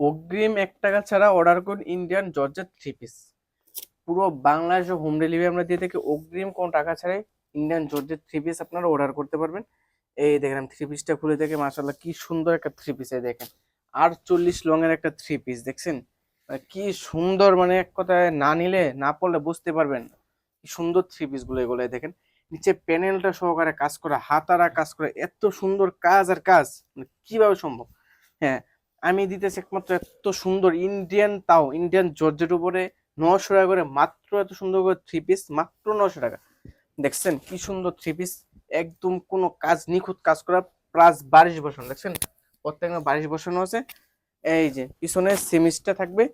অগ্রিম এক টাকা ছাড়া অর্ডার করুন ইন্ডিয়ান জর্জেট থ্রি পিস পুরো বাংলাদেশে হোম ডেলিভারি আমরা দিয়ে থাকি। অগ্রিম কোনো টাকা ছাড়াই ইন্ডিয়ান জর্জেট থ্রি পিস আপনারা অর্ডার করতে পারবেন। এই দেখেন থ্রি পিসটা খুলে দেখে মাসাল্লাহ কি সুন্দর একটা থ্রি পিস এই দেখেন। আর চল্লিশ লং এর একটা থ্রি পিস দেখছেন? মানে কি সুন্দর মানে এক কথায় না নিলে, না পড়লে বুঝতে পারবেন। কি সুন্দর থ্রি পিসগুলো এগুলো দেখেন। নিচে প্যানেলটা সহকারে কাজ করা, হাতারা কাজ করে, এত সুন্দর কাজ আর কাজ মানে কীভাবে সম্ভব? হ্যাঁ আমি দিতেছি একমাত্র এত সুন্দর ইন্ডিয়ান তাও ইন্ডিয়ান জর্জের উপরে নশো টাকা করে, মাত্র এত সুন্দর করে থ্রি পিস মাত্র নশো টাকা। দেখছেন কি সুন্দর থ্রি পিস একদম কোনো কাজ, নিখুঁত কাজ করা প্লাস বারিশ বসানো। দেখছেন? প্রত্যেকটা বারিশ বসানো আছে। এই যে, পিছনে সিমিসটা থাকবে।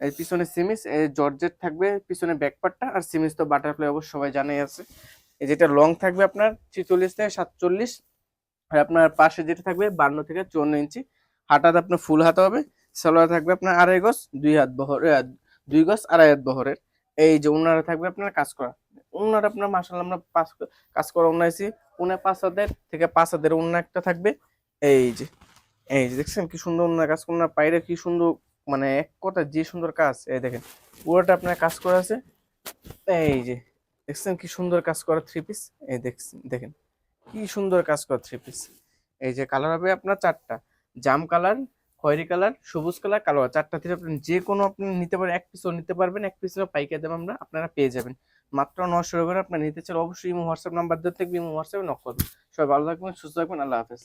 এই পিছনে সিমিস এই জর্জেট থাকবে, পিছনে ব্যাকপার্টটা আর সিমিস তো বাটারফ্লাই অবশ্য সবাই জানাই আছে। এই যেটা লং থাকবে আপনার ছিচল্লিশ থেকে সাতচল্লিশ, আর আপনার পাশে যেটা থাকবে, বান্ন থেকে চুয়ান্ন ইঞ্চি। হাতাতে আপনার ফুল হাতা হবে, সালোয়ার থাকবে আপনার আড়াই গজ, দুই হাত বহর দুই গজ, আড়াই হাত বহরের। এই যে উনারা থাকবে আপনার কাজ করা। উনার আপনার মাসাল আমরা পাঁচ কাজ করা উনাইছি উনে পাঁচ হাতের থেকে পাঁচ হাতের উন্ন একটা থাকবে। এই যে এই যে দেখছেন কি সুন্দর উনার কাজ করা। পাইরে কি সুন্দর মানে এক কথা যে সুন্দর কাজ, এই দেখেন। পুরোটা আপনার কাজ করা আছে। এই যে, দেখছেন কি সুন্দর কাজ করা থ্রি পিস এই দেখছেন, দেখেন। কি সুন্দর কাজ করা থ্রি পিস এই যে কালার হবে আপনার চারটা। জাম কালার, খয়েরি কালার, সবুজ কালার, কালো চারটা থেকে আপনি যে কোনো আপনি নিতে পারেন, এক পিসও নিতে পারবেন, এক পিসও পাইকারি দাম আমরা আপনারা পেয়ে যাবেন। মাত্র নশো টাকা আপনার নিতে চান অবশ্যই ইমো হোয়াটসঅ্যাপ নাম্বার দিয়ে থাকবে, ইমো হোয়াটসঅ্যাপে নক করবেন। সবাই ভালো থাকবেন, সুস্থ থাকবেন, আল্লাহ হাফেজ।